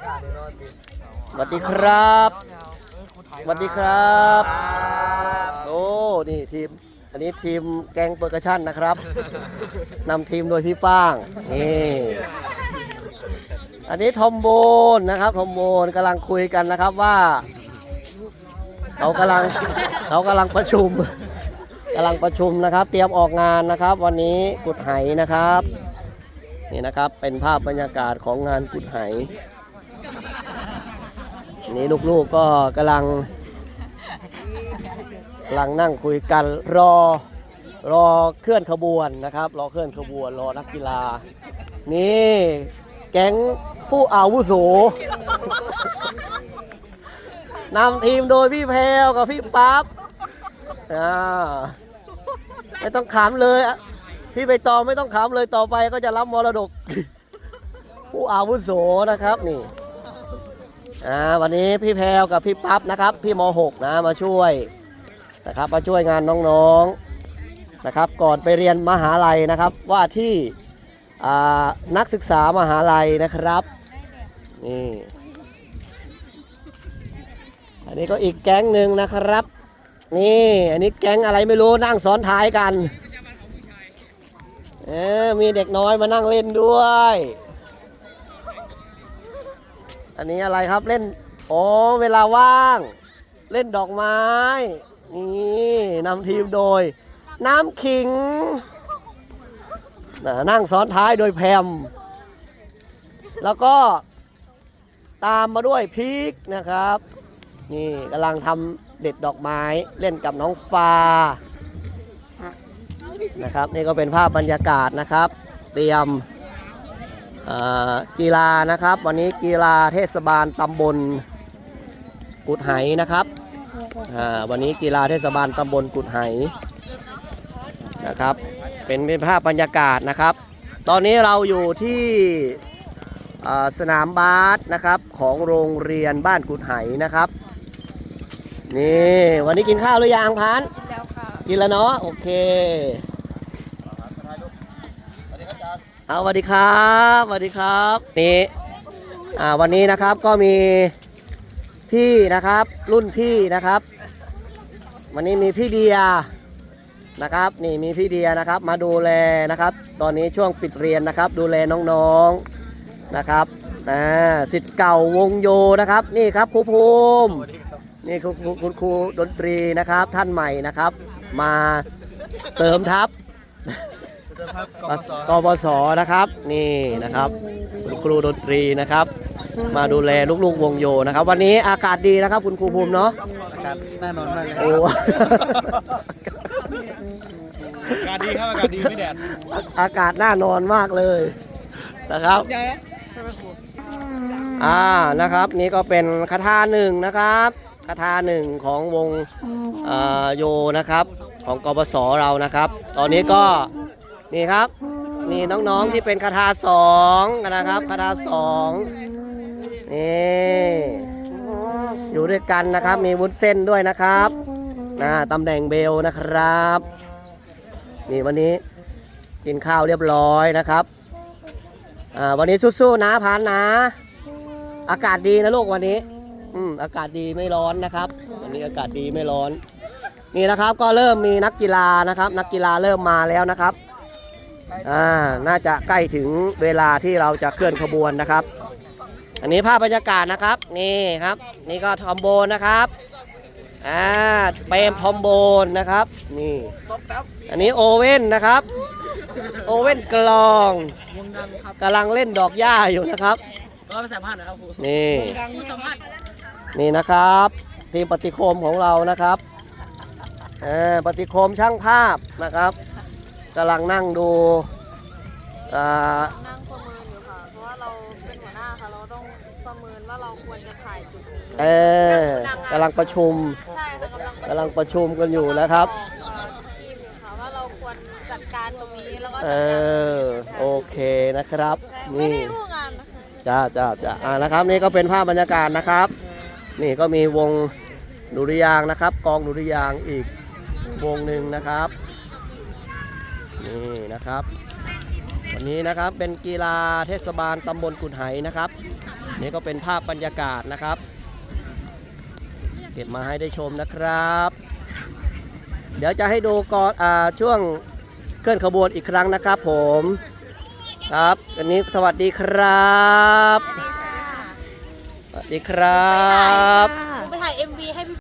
สวัสดีครับสวัสดีครับ โอ้ นี่ทีม อันนี้ทีมแกงเปอร์กชั่นนะครับ นำทีมโดยพี่ป้าง นี่ อันนี้ทอมโบนนะครับทอมโบนกำลังคุยกันนะครับว่า เขากำลังเขากำลังประชุมกำลังประชุมนะครับ เตรียมออกงานนะครับ วันนี้กุดไหนะครับ นี่นะครับเป็นภาพบรรยากาศของงานกุดไห นี่ลูกๆก็กำลังกำลังนั่งคุยกันรอรอเคลื่อนขบวนนะครับ รอเคลื่อนขบวนรอนักกีฬา นี่แก๊งผู้อาวุโสนำทีมโดยพี่แพรวกับพี่ปั๊บไม่ต้องขำเลย พี่ใบตอไม่ต้องขำเลยต่อไปก็จะรับมรดก ผู้อาวุโสนะครับนี่ อ่าวันนี้พี่แพรวกับพี่ปั๊บนะครับ พี่ม .6 นะมาช่วยนะครับมาช่วยงานน้องๆนะครับ ก่อนไปเรียนมหาลัยนะครับว่าที่อ่านักศึกษามหาลัยนะครับนี่อันนี้ก็อีกแก๊งหนึ่งนะครับ นี่อันนี้แก๊งอะไรไม่รู้นั่งซ้อนท้ายกันเออมีเด็กน้อยมานั่งเล่นด้วย อันนี้อะไรครับเล่นอ๋อเวลาว่าง เล่นดอกไม้ นี่นำทีมโดย น้ำขิงนะนั่งซ้อนท้ายโดยแพม แล้วก็ตามมาด้วยพีกนะครับ นี่กำลังทำเด็ดดอกไม้เล่นกับน้องฟ้านะครับ นี่ก็เป็นภาพบรรยากาศนะครับ เตรียม กีฬานะครับ วันนี้กีฬาเทศบาลตำบลกุดไหนะครับอ่าวันนี้กีฬาเทศบาลตำบลกุดไหนะครับเป็นเป็นภาพบรรยากาศนะครับ ตอนนี้เราอยู่ที่อ่าสนามบาสนะครับของโรงเรียนบ้านกุดไหนะครับนี่วันนี้กินข้าวหรือยังพันกินแล้วค่ะกินแล้วเนาะโอเค เอาสวัสดีครับสวัสดีครับนี่อ่าวันนี้นะครับก็มีพี่นะครับ รุ่นพี่นะครับ วันนี้มีพี่เดียนะครับนี่มีพี่เดียนะครับมาดูแลนะครับ ตอนนี้ช่วงปิดเรียนนะครับ ดูแลน้องๆนะครับอ่าสิทธิ์เก่าวงโยนะครับนี่ครับครูภูมินี่คุณครูคุณครูดนตรีนะครับท่านใหม่นะครับ มาเสริมทัพ กบสนะครับ นี่นะครับคุณครูดนตรีนะครับ มาดูแลลูกๆวงโยนะครับ วันนี้อากาศดีนะครับ คุณครูภูมิเนาะอากาศน่านอนมากเลยโอ้อากาศดีครับอากาศดีไม่แดดอากาศน่านอนมากเลยนะครับเดี๋ยวนะอ่านะครับ นี่ก็เป็นคาถาหนึ่งนะครับคาถาหนึ่งของวงอ่าโยนะครับ ของกบสเรานะครับ ตอนนี้ก็ นี่ครับ นี่น้องๆที่เป็นคาถาสองนะครับคาถาสองนี่อยู่ด้วยกันนะครับ มีวุ้นเส้นด้วยนะครับนะตำแหน่งเบลนะครับ นี่วันนี้กินข้าวเรียบร้อยนะครับอ่าวันนี้สู้ๆนะพานนะ อากาศดีนะลูกวันนี้ อืมอากาศดีไม่ร้อนนะครับ วันนี้อากาศดีไม่ร้อน นี่นะครับก็เริ่มมีนักกีฬานะครับ นักกีฬาเริ่มมาแล้วนะครับ อ่าน่าจะใกล้ถึงเวลาที่เราจะเคลื่อนขบวนนะครับ อันนี้ภาพบรรยากาศนะครับนี่ครับ นี่ก็ทอมโบนนะครับอ่าเปรมทอมโบนนะครับนี่อันนี้โอเว่นนะครับ โอเว่นกลองกำลังเล่นดอกหญ้าอยู่นะครับก็ไปสัมภาษณ์นะครับครูนี่นี่นะครับทีมปฏิโคมของเรานะครับเออปฏิโคมช่างภาพนะครับ กำลังนั่งดูอ่านั่งประเมินอยู่ค่ะ เพราะว่าเราเป็นหัวหน้าค่ะ เราต้องประเมินว่าเราควรจะถ่ายจุดนี้เออกำลังประชุมใช่ค่ะกำลังกำลังประชุมกันอยู่นะครับบอกเอ่อทีมอยู่ค่ะว่าเราควรจัดการตรงนี้แล้วก็เอจัดการอโอเคนะครับไม่นี่ได้ร่วมงานนะคะจ้าจ้าจ้าอ่านะครับนี่ก็เป็นภาพบรรยากาศนะครับ นี่ก็มีวงดุริยางค์นะครับ กองดุริยางค์อีกวงหนึ่งนะครับ นี่นะครับอันนี้นะครับเป็นกีฬาเทศบาลตำบลกุดไหนะครับ นี่ก็เป็นภาพบรรยากาศนะครับ เก็บมาให้ได้ชมนะครับ เดี๋ยวจะให้ดูก่อนอาช่วงเคลื่อนขบวนอีกครั้งนะครับผมครับอันนี้สวัสดีครับสวัสดีครับ ไปถ่าย MV ให้พี่